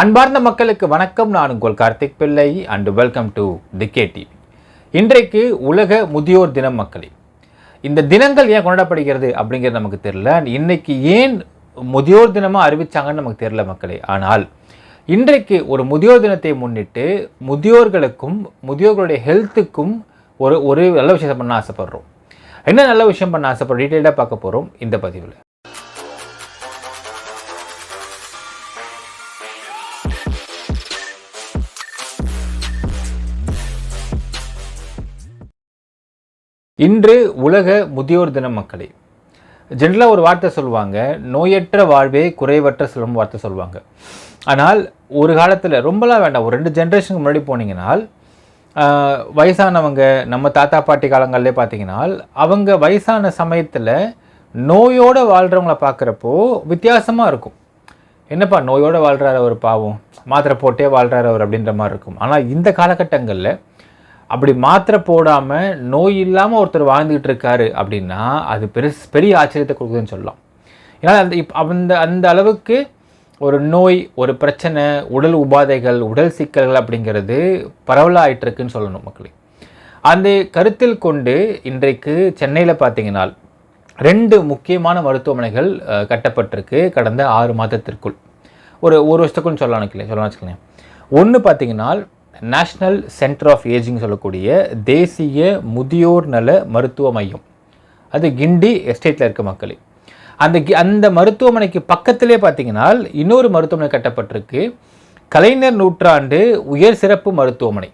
அன்பார்ந்த மக்களுக்கு வணக்கம். நான் உங்கள் Karthik Pillai. And welcome to TK TV இன்றைக்கு உலக முதியோர் தினம் மக்களே. இந்த தினங்கள் ஏன் கொண்டாடப்படுகிறது அப்படிங்கிறது நமக்கு தெரியல. இன்னைக்கு ஏன் முதியோர் தினமாக அறிவிச்சாங்கன்னு நமக்கு தெரியல மக்களே. ஆனால் இன்றைக்கு ஒரு முதியோர் தினத்தை முன்னிட்டு முதியோர்களுக்கும் முதியோர்களுடைய ஹெல்த்துக்கும் ஒரு ஒரு நல்ல விஷயம் பண்ண ஆசைப்படுறோம். என்ன நல்ல விஷயம் பண்ண ஆசைப்படுறோம்? டீட்டெயிலாக பார்க்க போகிறோம் இந்த பதிவில். இன்று உலக முதியோர் தினம் மக்களே ஜென்ரலாக ஒரு வார்த்தை சொல்லுவாங்க நோயற்ற வாழ்வே குறைவற்ற செல்வம் வார்த்தை சொல்லுவாங்க. ஆனால் ஒரு காலத்தில் ரொம்பலாம் வேண்டாம் ஒரு ரெண்டு ஜென்ரேஷனுக்கு முன்னாடி போனீங்கன்னால் வயசானவங்க நம்ம தாத்தா பாட்டி காலங்கள்லே பார்த்தீங்கன்னா அவங்க வயசான சமயத்தில் நோயோடு வாழ்கிறவங்கள பார்க்குறப்போ வித்தியாசமாக இருக்கும். என்னப்பா நோயோடு வாழ்கிறாரு அவர் பாவம் மாத்திரை போட்டே வாழ்கிறாரு அவர் அப்படின்ற மாதிரி இருக்கும். ஆனால் இந்த காலகட்டங்களில் அப்படி மாத்திரை போடாமல் நோய் இல்லாமல் ஒருத்தர் வாழ்ந்துக்கிட்டு இருக்காரு அப்படின்னா அது பெருசு பெரிய ஆச்சரியத்தை கொடுக்குதுன்னு சொல்லலாம். ஏன்னா அந்த இப் அந்த அந்த அளவுக்கு ஒரு நோய் ஒரு பிரச்சனை உடல் உபாதைகள் உடல் சிக்கல்கள் அப்படிங்கிறது பரவலாயிட்டிருக்குன்னு சொல்லணும் மக்களே. அந்த கருத்தில் கொண்டு இன்றைக்கு சென்னையில் பார்த்தீங்கன்னா ரெண்டு முக்கியமான மருத்துவமனைகள் கட்டப்பட்டிருக்கு கடந்த ஆறு மாதத்திற்குள். ஒரு ஒரு வருஷத்துக்குன்னு சொல்லலாம் சொல்லலாம் வச்சுக்கலேன் ஒன்று பார்த்தீங்கன்னா நேஷ்னல் சென்டர் ஆஃப் ஏஜிங் சொல்லக்கூடிய தேசிய முதியோர் நல மருத்துவ மையம். அது கிண்டி எஸ்டேட்டில் இருக்க மக்களே. அந்த கி- அந்த மருத்துவமனைக்கு பக்கத்திலே பார்த்தீங்கன்னா இன்னொரு மருத்துவமனை கட்டப்பட்டிருக்கு. கலைஞர் நூற்றாண்டு உயர் சிறப்பு மருத்துவமனை.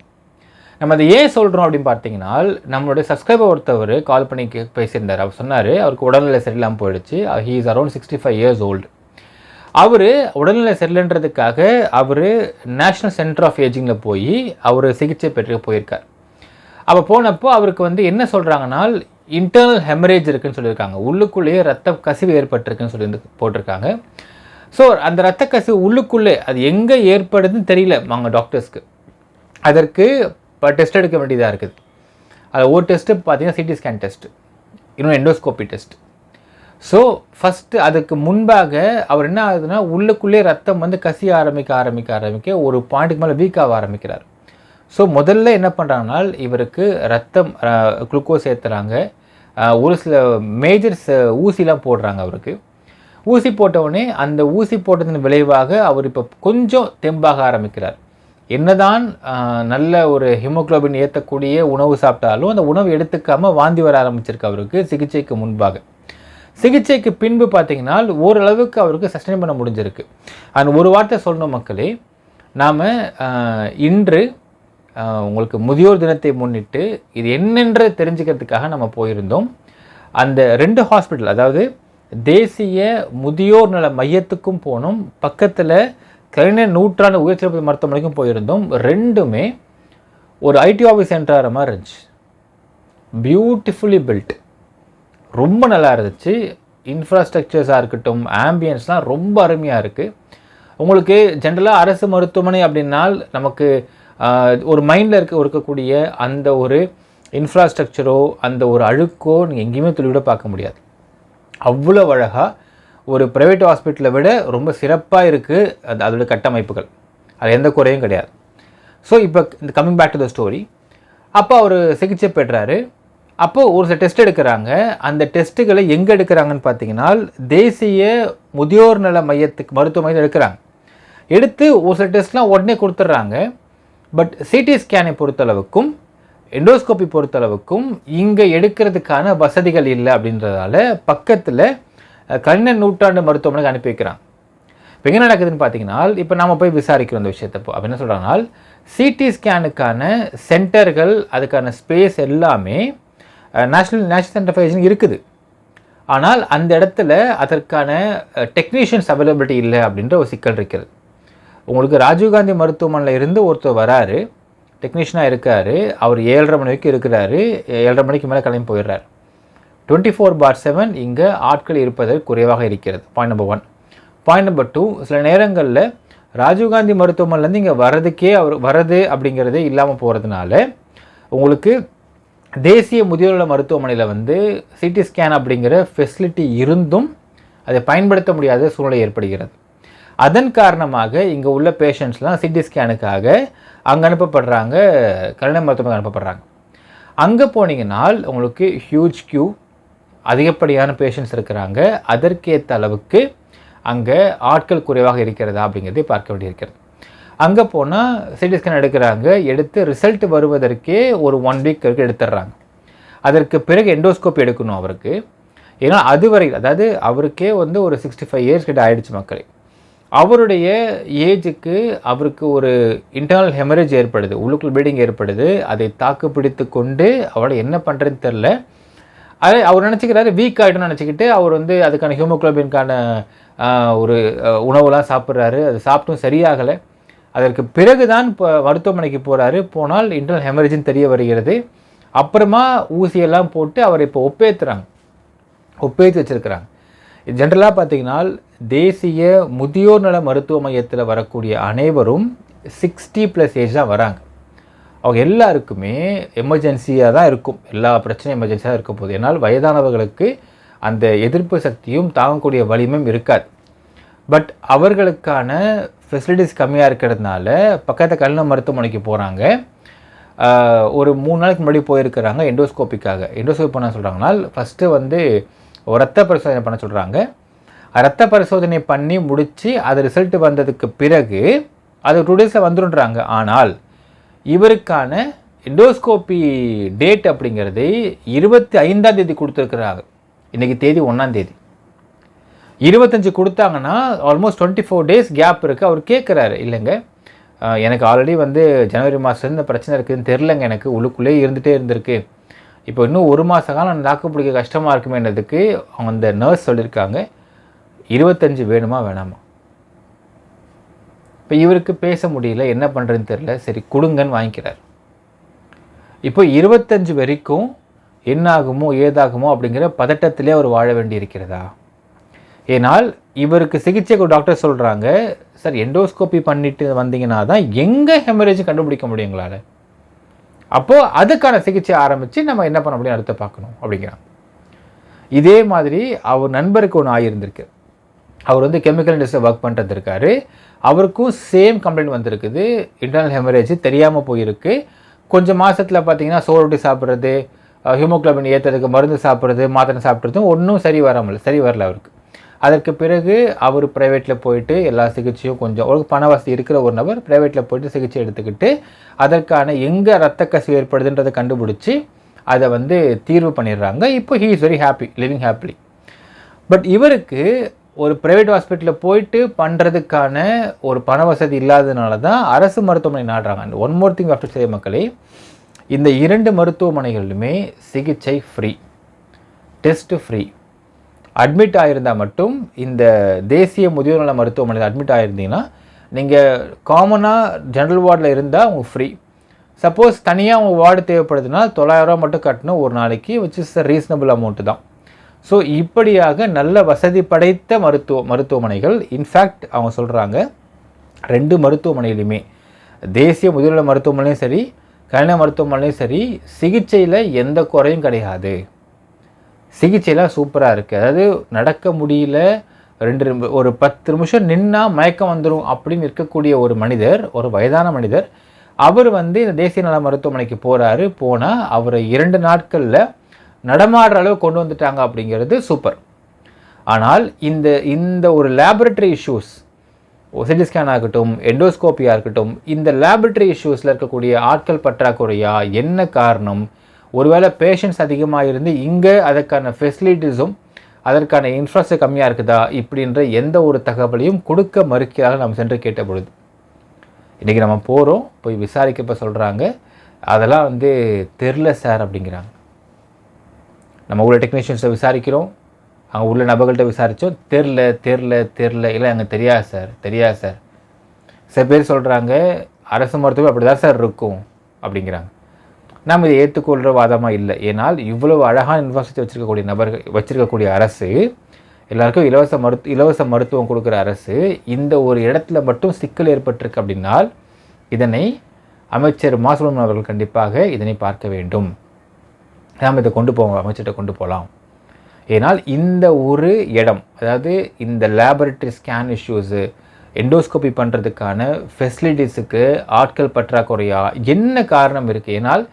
நம்ம அதை ஏன் சொல்கிறோம் அப்படின்னு பார்த்தீங்கன்னா நம்மளுடைய சப்ஸ்கிரைபர் ஒருத்தவர் கால் பண்ணி பேசியிருந்தார். அவர் சொன்னார் அவருக்கு உடல்நிலை சரியில்லாமல் போயிடுச்சு. He is around sixty five years old அவர் உடல்நிலை சரியில்லைன்றதுக்காக அவர் நேஷ்னல் சென்டர் ஆஃப் ஏஜிங்கில் போய் அவர் சிகிச்சை பெற்று போயிருக்கார். அப்போ போனப்போ அவருக்கு வந்து என்ன சொல்கிறாங்கன்னா இன்டர்னல் ஹெமரேஜ் இருக்குன்னு சொல்லியிருக்காங்க. உள்ளுக்குள்ளேயே ரத்த கசிவு ஏற்பட்டிருக்குன்னு சொல்லி போட்டிருக்காங்க. ஸோ அந்த ரத்த கசிவு உள்ளுக்குள்ளே அது எங்கே ஏற்படுதுன்னு தெரியல அவங்க டாக்டர்ஸ்க்கு அதற்கு இப்போ டெஸ்ட் எடுக்க வேண்டியதாக இருக்குது. அது ஒரு டெஸ்ட்டு பார்த்தீங்கன்னா சிடி ஸ்கேன் டெஸ்ட் இன்னும் எண்டோஸ்கோபி டெஸ்ட் ஸோ ஃபஸ்ட்டு அதுக்கு முன்பாக அவர் என்ன ஆகுதுன்னா உள்ளுக்குள்ளே ரத்தம் வந்து கசிய ஆரம்பிக்க ஆரம்பிக்க ஆரம்பிக்க ஒரு பாயிண்ட்டுக்கு மேலே வீக் ஆக ஆரம்பிக்கிறார். ஸோ முதல்ல என்ன பண்ணுறாங்கன்னா இவருக்கு ரத்தம் குளுக்கோஸ் ஏற்றுறாங்க ஒரு சில மேஜர்ஸ் ஊசிலாம் போடுறாங்க அவருக்கு. ஊசி போட்டவுடனே அந்த ஊசி போட்டதன் விளைவாக அவர் இப்போ கொஞ்சம் தெம்பாக ஆரம்பிக்கிறார். என்னதான் நல்ல ஒரு ஹிமோகுளோபின் ஏற்றக்கூடிய உணவு சாப்பிட்டாலும் அந்த உணவு எடுத்துக்காமல் வாந்தி வர ஆரம்பிச்சிருக்கு அவருக்கு சிகிச்சைக்கு முன்பாக. சிகிச்சைக்கு பின்பு பார்த்தீங்கன்னா ஓரளவுக்கு அவருக்கு சஸ்டைன் பண்ண முடிஞ்சிருக்கு. அண்ட் ஒரு வார்த்தை சொல்லணும் மக்களே நாம் இன்று உங்களுக்கு முதியோர் தினத்தை முன்னிட்டு இது என்னென்று தெரிஞ்சுக்கிறதுக்காக நம்ம போயிருந்தோம். அந்த ரெண்டு ஹாஸ்பிட்டல் அதாவது தேசிய முதியோர் நல மையத்துக்கும் போனோம். பக்கத்தில் கலைஞர் நூற்றாண்டு உயர்சிறப்பு மருத்துவமனைக்கும் போயிருந்தோம். ரெண்டுமே ஒரு ஐடி ஆஃபீஸ் சென்டர் மாதிரி இருந்துச்சு. பியூட்டிஃபுல்லி பில்ட் ரொம்ப நல்லா இருந்துச்சு. இன்ஃப்ராஸ்ட்ரக்சர்ஸாக இருக்கட்டும் ஆம்பியன்ஸ்லாம் ரொம்ப அருமையாக இருக்குது உங்களுக்கு ஜென்ரலாக அரசு மருத்துவமனை அப்படின்னால் நமக்கு ஒரு மைண்டில் இருக்க இருக்கக்கூடிய அந்த ஒரு இன்ஃப்ராஸ்ட்ரக்சரோ அந்த ஒரு அழுக்கோ நீங்கள் எங்கேயுமே துளிவிட பார்க்க முடியாது. அவ்வளோ அழகாக ஒரு ப்ரைவேட் ஹாஸ்பிட்டலை விட ரொம்ப சிறப்பாக இருக்குது அது அதோட கட்டமைப்புகள். அது எந்த குறையும் கிடையாது. ஸோ இப்போ இந்த coming back to the story அப்போ அவர் சிகிச்சை பெற்றாரு. அப்போது ஒரு சில டெஸ்ட் எடுக்கிறாங்க. அந்த டெஸ்ட்டுகளை எங்கே எடுக்கிறாங்கன்னு பார்த்தீங்கன்னா தேசிய முதியோர் நல மையத்துக்கு மருத்துவமனையில் எடுக்கிறாங்க. எடுத்து ஒரு சில டெஸ்ட்லாம் உடனே கொடுத்துட்றாங்க. பட் சிடி ஸ்கேனை பொறுத்தளவுக்கும் எண்டோஸ்கோபி பொறுத்தளவுக்கும் இங்கே எடுக்கிறதுக்கான வசதிகள் இல்லை அப்படின்றதால பக்கத்தில் கண்ணன் நூற்றாண்டு மருத்துவமனைக்கு அனுப்பி வைக்கிறாங்க. இப்போ என்ன நடக்குதுன்னு பார்த்தீங்கன்னா இப்போ நாம் போய் விசாரிக்கிறோம் இந்த விஷயத்தை அப்போ என்ன சொல்கிறாங்கன்னா சிடி ஸ்கேனுக்கான சென்டர்கள் அதுக்கான ஸ்பேஸ் எல்லாமே national national centre for ageing இருக்குது. ஆனால் அந்த இடத்துல அதற்கான டெக்னீஷியன்ஸ் அவைலபிலிட்டி இல்லை அப்படின்ற ஒரு சிக்கல் இருக்கிறது. உங்களுக்கு ராஜீவ்காந்தி மருத்துவமனையில் இருந்து ஒருத்தர் வராரு டெக்னீஷியனாக இருக்கார் அவர் ஏழரை மணி வரைக்கும் இருக்கிறாரு ஏழரை மணிக்கு மேலே கிளம்பி போயிடுறாரு. டுவெண்ட்டி ஃபோர் பார் செவன் இங்கே ஆட்கள் இருப்பது குறைவாக இருக்கிறது. Point number one point number two சில நேரங்களில் ராஜீவ்காந்தி மருத்துவமனையிலேருந்து இங்கே வர்றதுக்கே அவர் வர்றது அப்படிங்கிறதே இல்லாமல் போகிறதுனால உங்களுக்கு தேசிய முதியோர் மருத்துவமனையில் வந்து சிடி ஸ்கேன் அப்படிங்கிற ஃபெசிலிட்டி இருந்தும் அதை பயன்படுத்த முடியாத சூழ்நிலை ஏற்படுகிறது. அதன் காரணமாக இங்கே உள்ள பேஷண்ட்ஸ்லாம் சிடி ஸ்கேனுக்காக அங்கே அனுப்பப்படுறாங்க கல்யாண மருத்துவமனை அனுப்பப்படுறாங்க. அங்கே போனீங்கன்னால் உங்களுக்கு ஹியூஜ் கியூ அதிகப்படியான பேஷண்ட்ஸ் இருக்கிறாங்க. அதற்கேற்ற அளவுக்கு அங்கே ஆட்கள் குறைவாக இருக்கிறதா அப்படிங்கிறதை பார்க்க வேண்டியிருக்கிறது. அங்கே போனால் சிடி ஸ்கேன் எடுக்கிறாங்க எடுத்து ரிசல்ட் வருவதற்கே ஒரு ஒன் வீக் வரைக்கும் எடுத்துடுறாங்க. அதற்கு பிறகு எண்டோஸ்கோப் எடுக்கணும் அவருக்கு. ஏன்னா அதுவரை அதாவது அவருக்கே வந்து ஒரு சிக்ஸ்டி ஃபைவ் இயர்ஸ் கிட்ட ஆயிடுச்சு மக்களே. அவருடைய ஏஜுக்கு அவருக்கு ஒரு இன்டர்னல் ஹெமரேஜ் ஏற்படுது உள்ளுக்குள் ப்ளீடிங் ஏற்படுது. அதை தாக்கு பிடித்து கொண்டு அவளை என்ன பண்ணுறதுன்னு தெரில அது அவர் நினச்சிக்கிறாரு வீக் ஆகிட்டோம்னு நினச்சிக்கிட்டு அவர் வந்து அதுக்கான ஹியூமோக்ளோபின்கான ஒரு உணவுலாம் சாப்பிட்றாரு. அது சாப்பிட்டும் சரியாகலை. அதற்கு பிறகு தான் இப்போ மருத்துவமனைக்கு போகிறாரு போனால் இன்டர்னல் ஹெமரேஜ்னு தெரிய வருகிறது. அப்புறமா ஊசியெல்லாம் போட்டு அவரை இப்போ ஒப்பேத்துறாங்க. ஒப்பேத்து வச்சிருக்கிறாங்க. ஜென்ரலாக பார்த்தீங்கன்னா தேசிய முதியோர் நல மருத்துவ மையத்தில் வரக்கூடிய அனைவரும் சிக்ஸ்டி ப்ளஸ் ஏஜ் தான் வராங்க. அவங்க எல்லாருக்குமே எமர்ஜென்சியாக தான் இருக்கும். எல்லா பிரச்சனையும் எமர்ஜென்சியாக இருக்க போது ஏன்னால் வயதானவர்களுக்கு அந்த எதிர்ப்பு சக்தியும் தாங்கக்கூடிய வலிமையும் இருக்காது. பட் அவர்களுக்கான ஃபெசிலிட்டிஸ் கம்மியாக இருக்கிறதுனால பக்கத்து கல்ல மருத்துவமனைக்கு போகிறாங்க ஒரு மூணு நாளைக்கு முன்னாடி போயிருக்கிறாங்க எண்டோஸ்கோப்பிக்காக எண்டோஸ்கோபி பண்ண சொல்கிறாங்கன்னா ஃபஸ்ட்டு வந்து ரத்த பரிசோதனை பண்ண சொல்கிறாங்க ரத்த பரிசோதனை பண்ணி முடித்து அது ரிசல்ட் வந்ததுக்கு பிறகு அது டூ டேஸில் வந்துடுன்றாங்க ஆனால் இவருக்கான எண்டோஸ்கோப்பி டேட் அப்படிங்கிறது இருபத்தி ஐந்தாம் தேதி கொடுத்துருக்குறாங்க. இன்றைக்கி தேதி ஒன்றாம் தேதி. இருபத்தஞ்சு கொடுத்தாங்கன்னா almost twenty four days gap இருக்குது அவர் கேட்குறாரு இல்லைங்க எனக்கு ஆல்ரெடி வந்து ஜனவரி மாதத்துலேருந்து இந்த பிரச்சனை இருக்குதுன்னு தெரிலங்க எனக்கு உள்ளுக்குள்ளே இருந்துகிட்டே இருந்திருக்கு. இப்போ இன்னும் ஒரு மாத காலம் நான் தாக்கு பிடிக்க கஷ்டமாக இருக்குமேன்றதுக்கு அவங்க அந்த நர்ஸ் சொல்லியிருக்காங்க. இருபத்தஞ்சு வேணுமா வேணாமா? இப்போ இவருக்கு பேச முடியல என்ன பண்ணுறதுன்னு தெரில சரி கொடுங்கன்னு வாங்கிக்கிறார். இப்போ இருபத்தஞ்சு வரைக்கும் என்ன ஆகுமோ ஏதாகுமோ அப்படிங்கிற பதட்டத்திலே அவர் வாழ வேண்டி இருக்கிறதா ஏனால் இவருக்கு சிகிச்சைக்கு டாக்டர் சொல்கிறாங்க சார் எண்டோஸ்கோபி பண்ணிட்டு வந்தீங்கன்னா தான் எங்கே ஹெமரேஜ் கண்டுபிடிக்க முடியும் எங்களால்? அப்போது அதுக்கான சிகிச்சை ஆரம்பித்து நம்ம என்ன பண்ண முடியும்? அடுத்து பார்க்கணும் அப்படிங்கிறாங்க. இதே மாதிரி அவர் நண்பருக்கு ஒன்று ஆகியிருந்திருக்கு அவர் வந்து கெமிக்கல் இண்டஸ்ட்ரியில் ஒர்க் பண்ணிட்டு இருக்காரு. அவருக்கும் சேம் கம்ப்ளைண்ட் வந்திருக்குது. இன்டர்னல் ஹெமரேஜ் தெரியாமல் போயிருக்கு. கொஞ்சம் மாதத்தில் பார்த்தீங்கன்னா சோறு சாப்பிட்றது ஹியூமோக்ளோபின் ஏற்றுறதுக்கு மருந்து சாப்பிட்றது மாத்திரை சாப்பிட்றதும் ஒன்றும் சரி வராமல் சரி வரல அவருக்கு. அதற்கு பிறகு அவர் ப்ரைவேட்டில் போயிட்டு எல்லா சிகிச்சையும் கொஞ்சம் அவருக்கு பண வசதி இருக்கிற ஒரு நபர் ப்ரைவேட்டில் போயிட்டு சிகிச்சை எடுத்துக்கிட்டு அதற்கான எங்கே ரத்த கசிவு ஏற்படுதுன்றதை கண்டுபிடிச்சி அதை வந்து தீர்வு பண்ணிடுறாங்க. இப்போ he is very happy living happily but இவருக்கு ஒரு ப்ரைவேட் ஹாஸ்பிட்டலில் போயிட்டு பண்ணுறதுக்கான ஒரு பண வசதி இல்லாததுனால தான் அரசு மருத்துவமனை நாடுறாங்க. ஒன் மோர் திங் ஆஃப்டர் செய்ய மக்களே இந்த இரண்டு மருத்துவமனைகளிலுமே சிகிச்சை ஃப்ரீ டெஸ்ட்டு ஃப்ரீ அட்மிட் ஆகியிருந்தால் மட்டும் இந்த தேசிய முதியோர் நல மருத்துவமனையில் அட்மிட் ஆகிருந்தீங்கன்னா நீங்கள் காமனாக ஜென்ரல் வார்டில் இருந்தால் உங்களுக்கு ஃப்ரீ சப்போஸ் தனியாக உங்கள் வார்டு தேவைப்படுதுன்னா தொள்ளாயிரரூவா மட்டும் கட்டணும் ஒரு நாளைக்கு விச் இஸ் ரீசனபிள் அமௌண்ட்டு தான். ஸோ இப்படியாக நல்ல வசதி படைத்த மருத்துவ மருத்துவமனைகள் இன்ஃபேக்ட் அவங்க சொல்கிறாங்க ரெண்டு மருத்துவமனையிலுமே தேசிய முதியோர் மருத்துவமனையும் சரி கல்யாண மருத்துவமனையும் சரி சிகிச்சையில் எந்த குறையும் கிடையாது. சிகிச்சையெல்லாம் சூப்பராக இருக்குது அதாவது நடக்க முடியல ரெண்டு ஒரு பத்து நிமிஷம் நின்னா மயக்கம் வந்துடும் அப்படின்னு இருக்கக்கூடிய ஒரு மனிதர் ஒரு வயதான மனிதர் அவர் வந்து இந்த தேசிய நல மருத்துவமனைக்கு போகிறாரு போனால் அவரை இரண்டு நாட்களில் நடமாடுற அளவு கொண்டு வந்துட்டாங்க அப்படிங்கிறது சூப்பர். ஆனால் இந்த இந்த ஒரு லேபரட்டரி இஷ்யூஸ் சிடி ஸ்கேன் ஆகட்டும் எண்டோஸ்கோப்பியாக இருக்கட்டும் இந்த லேபரட்டரி இஷ்யூஸில் இருக்கக்கூடிய ஆட்கள் பற்றாக்குறையா? என்ன காரணம்? ஒருவேளை பேஷண்ட்ஸ் அதிகமாக இருந்து இங்கே அதற்கான ஃபெசிலிட்டிஸும் அதற்கான இன்ஃப்ராஸ்ட்ரக்சர் கம்மியாக இருக்குதா இப்படின்ற எந்த ஒரு தகவலையும் கொடுக்க மறுக்கிறார்கள் நம்ம சென்று கேட்ட பொழுது. இன்றைக்கி நம்ம போகிறோம் போய் விசாரிக்கப்ப சொல்கிறாங்க அதெல்லாம் வந்து தெரில சார் அப்படிங்கிறாங்க. நம்ம உள்ள டெக்னீஷியன்ஸை விசாரிக்கிறோம் அங்கே உள்ள நபர்கள்ட்ட விசாரித்தோம் தெரில தெரில தெரில இல்லை அங்கே தெரியாது சார் தெரியாது சார் சில பேர் சொல்கிறாங்க அரசு மருத்துவம் அப்படி தான் சார் இருக்கும் அப்படிங்கிறாங்க. நாம் இதை ஏற்றுக்கொள்கிற வாதமாக இல்லை. ஏனால் இவ்வளவு அழகான இன்ஃப்ராஸ்ட்ரக்சர் வச்சிருக்கக்கூடிய நபர்கள் வச்சிருக்கக்கூடிய அரசு எல்லாருக்கும் இலவச மருத்து இலவச மருத்துவம் கொடுக்குற அரசு இந்த ஒரு இடத்துல மட்டும் சிக்கல் ஏற்பட்டிருக்கு அப்படின்னால் இதனை அமைச்சர் மாசுபம் அவர்கள் கண்டிப்பாக இதனை பார்க்க வேண்டும். நாம் இதை கொண்டு போவோம் அமைச்சர்கிட்ட கொண்டு போகலாம் ஏனால் இந்த ஒரு இடம் அதாவது இந்த லேபரட்டரி ஸ்கேன் இஷ்யூஸு எண்டோஸ்கோபி பண்ணுறதுக்கான ஃபெசிலிட்டிஸுக்கு ஆட்கள் பற்றாக்குறையா என்ன காரணம் இருக்குது ஏன்னால்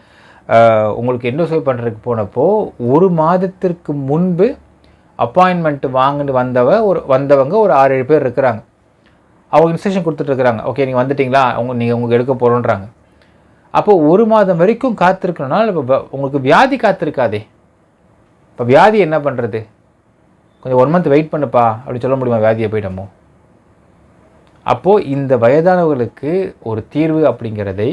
உங்களுக்கு எண்டோஸ்கோபி பண்ணுறதுக்கு போனப்போ ஒரு மாதத்திற்கு முன்பு அப்பாயின்மெண்ட் வாங்கிட்டு வந்தவ ஒரு வந்தவங்க ஒரு ஆறு ஏழு பேர் இருக்கிறாங்க. அவங்க இன்ஸ்ட்ரக்ஷன் கொடுத்துட்ருக்குறாங்க ஓகே நீங்கள் வந்துட்டிங்களா? அவங்க நீங்கள் உங்களுக்கு எடுக்க போகிறோன்றாங்க அப்போது ஒரு மாதம் வரைக்கும் காத்திருக்கணும்னா இப்போ உங்களுக்கு வியாதி காத்திருக்காதே. இப்போ வியாதி என்ன பண்ணுறது கொஞ்சம் ஒன் மந்த் வெயிட் பண்ணுப்பா. அப்படி சொல்ல முடியுமா? வியாதியை போயிட்டமோ அப்போது இந்த வயதானவர்களுக்கு ஒரு தீர்வு அப்படிங்கிறதை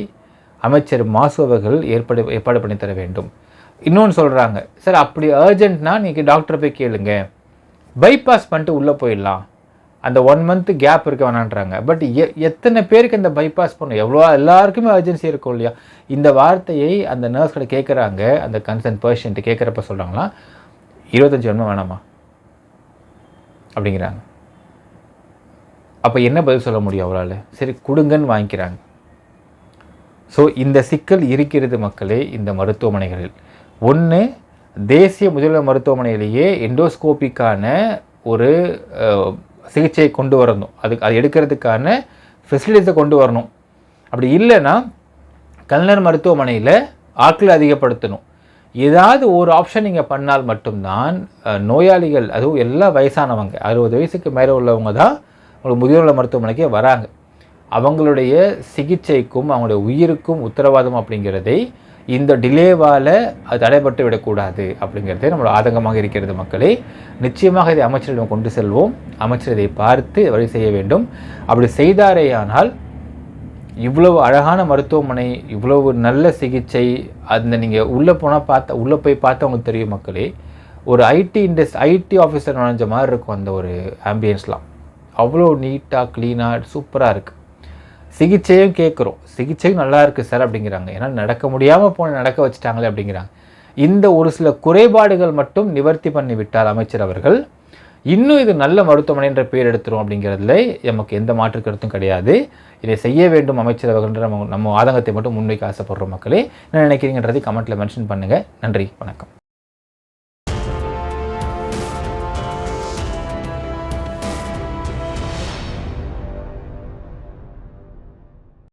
அமைச்சர் மாசு அவர்கள் ஏற்பாடு ஏற்பாடு பண்ணி தர வேண்டும். இன்னொன்று சொல்கிறாங்க சார் அப்படி அர்ஜென்ட்னா நீங்கள் டாக்டரை போய் கேளுங்க. பைபாஸ் பண்ணிட்டு உள்ளே போயிடலாம். அந்த ஒன் மந்த்து கேப் இருக்க வேணான்றாங்க பட் எ எத்தனை பேருக்கு இந்த பைபாஸ் பண்ணும் எவ்வளோ எல்லாருக்குமே அர்ஜென்சி இருக்கும் இல்லையா? இந்த வார்த்தையை அந்த நர்ஸ்களை கேட்குறாங்க அந்த கன்சர்ன் பேஷண்ட் கேட்குறப்ப சொல்கிறாங்களா இருபத்தஞ்சி வருமா வேணாமா அப்படிங்கிறாங்க. அப்போ என்ன பதில் சொல்ல முடியும் அவரால்? சரி கொடுங்கன்னு வாங்கிக்கிறாங்க. ஸோ இந்த சிக்கல் இருக்கிறது மக்களே இந்த மருத்துவமனைகளில். ஒன்று தேசிய முதல்வர் மருத்துவமனையிலேயே எண்டோஸ்கோபிக்கான ஒரு சிகிச்சையை கொண்டு வரணும். அதுக்கு அது எடுக்கிறதுக்கான ஃபெசிலிட்டிஸை கொண்டு வரணும். அப்படி இல்லைன்னா கலைஞர் மருத்துவமனையில் ஆட்களை அதிகப்படுத்தணும். ஏதாவது ஒரு ஆப்ஷன் நீங்கள் பண்ணால் மட்டும்தான் நோயாளிகள் அதுவும் எல்லா வயசானவங்க அறுபது வயசுக்கு மேலே உள்ளவங்க தான் உங்களுக்கு முதியோர் மருத்துவமனைக்கே வராங்க. அவங்களுடைய சிகிச்சைக்கும் அவங்களுடைய உயிருக்கும் உத்தரவாதம் அப்படிங்கிறதை இந்த டிலேவால் அது தடைபட்டு விடக்கூடாது அப்படிங்கிறதே நம்மளோட ஆதங்கமாக இருக்கிறது மக்களே. நிச்சயமாக இதை அமைச்சரிடம் கொண்டு செல்வோம். அமைச்சர் இதை பார்த்து வழி செய்ய வேண்டும். அப்படி செய்தாரேயானால் இவ்வளவு அழகான மருத்துவமனை இவ்வளவு நல்ல சிகிச்சை அந்த நீங்கள் உள்ளே போனால் பார்த்த உள்ளே போய் பார்த்தவங்களுக்கு தெரியும் மக்களே. ஒரு ஐடி இண்டஸ் ஐடி ஆஃபீஸர் நுழைஞ்ச மாதிரி இருக்கும் அந்த ஒரு ஆம்பியன்ஸ்லாம் அவ்வளோ நீட்டாக க்ளீனாக சூப்பராக இருக்குது சிகிச்சையும் கேட்குறோம் சிகிச்சையும் நல்லா இருக்குது சார் அப்படிங்கிறாங்க. ஏன்னா நடக்க முடியாமல் போன நடக்க வச்சுட்டாங்களே அப்படிங்கிறாங்க. இந்த ஒரு சில குறைபாடுகள் மட்டும் நிவர்த்தி பண்ணி விட்டார் அமைச்சர் அவர்கள். இன்னும் இது நல்ல மருத்துவமனை என்ற பேர் எடுத்துரும் அப்படிங்கிறதுல நமக்கு எந்த மாற்று கருத்தும் கிடையாது. இதை செய்ய வேண்டும் அமைச்சர் அவர்கள்ன்ற நம்ம நம்ம ஆதங்கத்தை மட்டும் முன்வைக்க ஆசைப்படுற மக்களே. என்ன நினைக்கிறீங்கன்றதை கமெண்ட்டில் மென்ஷன் பண்ணுங்கள் நன்றி. வணக்கம்.